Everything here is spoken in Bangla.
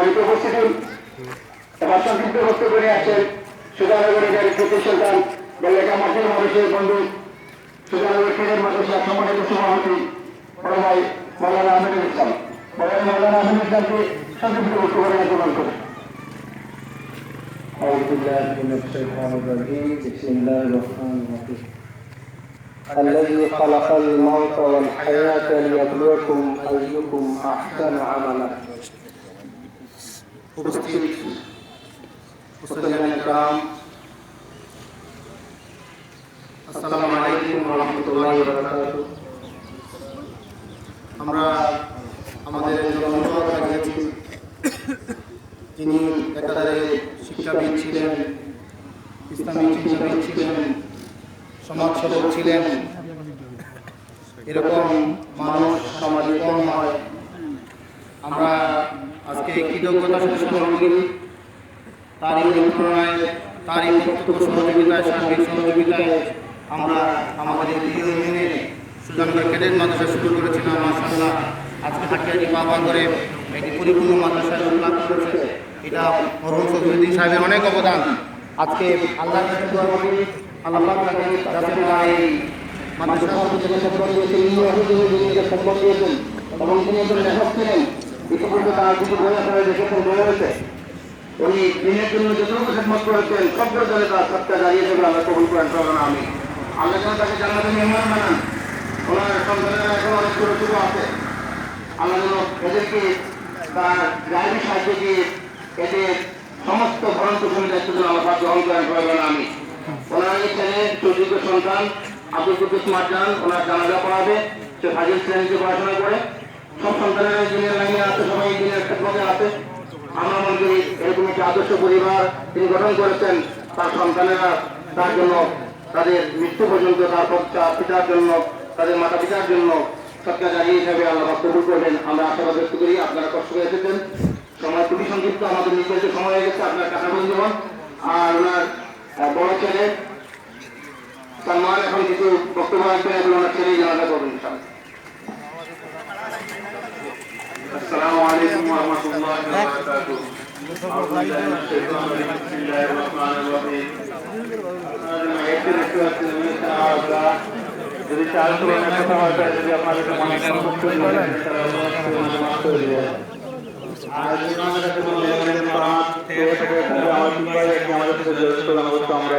সম্মানিত উপস্থিতি এবার সংক্ষিপ্ত বক্তব্য নিয়ে আসছেন সুধানগরের গাড়ি কৃতি সন্তান বেলেকা মাঠের মানুষের বন্ধু সুধানগর কেন্দ্রের মাদ্রাসা সম্মানিত সভাপতি বড় ভাই মৌলানা আহমেদুল ইসলাম বড় ভাই মৌলানা আহমেদুল ইসলামকে সংক্ষিপ্ত বক্তব্য নিয়ে প্রদান করেন أعوذ بالله من الشيطان الرجيم بسم الله الرحمن الرحيم الذي خلق الموت والحياة ليبلوكم أيكم أحسن عملا উপস্থিত আমরা আমাদের অনুরোধ রাখিয়েছি তিনি একাধারে শিক্ষাবিদ ছিলেন, ইসলামী শিক্ষাবিদ ছিলেন সমাজসেবক ছিলেন, এরকম মানুষ, সমাজে কম হয়। আমরা আজকে কৃতজ্ঞতা স্মরণ করি তারই অনুপ্রেরণায় তারই বক্তব্য সহযোগিতায়, সার্বিক সহযোগিতায় আমরা আমাদের প্রিয় ইউনিয়নে সুজানগর ক্যাডেট মাদ্রাসা শুরু করেছিলাম মাসাল্লাহ আজকে হাটিয়াটি বাবা করে একটি পরিপূর্ণ মাদ্রাসা লাভ করেছে এটা মরহুম সফিউদ্দিন সাহেবের অনেক অবদান। আজকে আল্লাহ আল্লাহ তার এই মাদ্রাসা দিয়েছেন এবং তিনি একজন লেখক ছিলেন। ইতিপূর্বে তার কিছু বই আপনারা দেখেছেন বই রয়েছে উনি দিনের জন্য যতটুকু খেদমত করেছেন সভ্য দলে তার সত্তা দাঁড়িয়ে যাবে আল্লাহ কবুল করেন সবাই আমি আল্লাহ যেন তাকে জান্নাতে মেহমান বানান ওনার সন্তানেরা এখন অনেক ছোট ছোট আছে আল্লাহ যেন এদেরকে তার গাড়ি সাহায্য দিয়ে এদের সমস্ত ভরণ পোষণ দায়িত্ব যেন আল্লাহ গ্রহণ করেন সবাই আমি ওনার এই ছেলে চৌদ্রিক সন্তান, আব্দুল কুদ্দুস মারজান, ওনার জানাজা পড়াবে, সে হাজির শ্রেণীতে পড়াশোনা করে। আছে আমরা মনে করি এরকম একটি আদর্শ পরিবার তিনি গঠন করেছেন, তার সন্তানেরা তার জন্য, তাদের মৃত্যু পর্যন্ত তার তার পিতার জন্য, তাদের মাতা পিতার জন্য জারি হিসাবে আল্লাহ আমরা আশাবাদ ব্যক্ত করি আপনারা কষ্ট করে এসেছেন। সময় খুবই সংক্ষিপ্ত, আমাদের নির্ধারিত সময় হয়ে গেছে, আপনার টাকা আর ওনার বড় ছেলে সালমান এখন কিছু বক্তব্য রাখবেন এবং ওনার ছেলেই জানাজা করবেন السلام عليكم ورحمة الله وبركاته. أعوذ بالله من الشيطان الرجيم. بسم الله الرحمن الرحيم. একটু একটু একটু নিয়ে আসা। যদি চার করে কথা হয় তাহলে যদি আপনাদের মনে কষ্ট হয় আর যদি আমাদের কাছে কোনো লেনদেন করা থেকে থাকে তাহলে আমার কি হয় আমাদের সাথে যোগাযোগ করলে আমরা